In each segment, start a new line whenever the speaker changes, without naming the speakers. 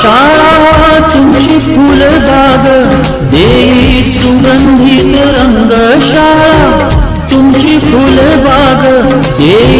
शाळा सुंदर सुंदर सुगंधित रंग शाळा तुमची फुलबाग देई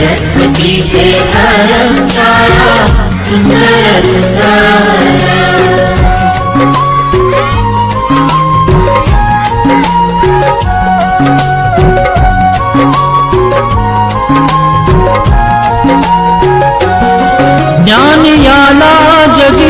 हे सरस्वतीचे घर शाळा सुंदर सुंदर ज्ञान याला जगिमान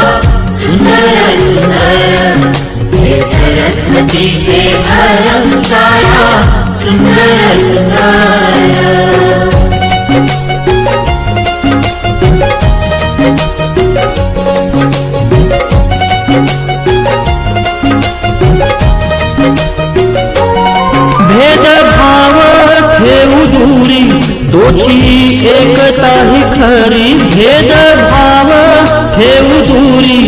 घर शाळा सुंदर सुंदर। भेदभाव ठेवू दूरी तोची एकता ही खरी। भेदभाव ठेवू दूरी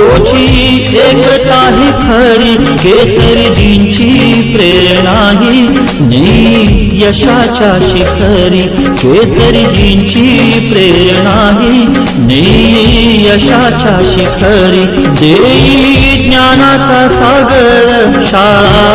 तोची एकताही खरी केसरजींची प्रेरणाही नाही यशाच्या शिखरी. केसरजींची प्रेरणाही नाही यशाच्या शिखरी. देई ज्ञानाचा सागर शाळा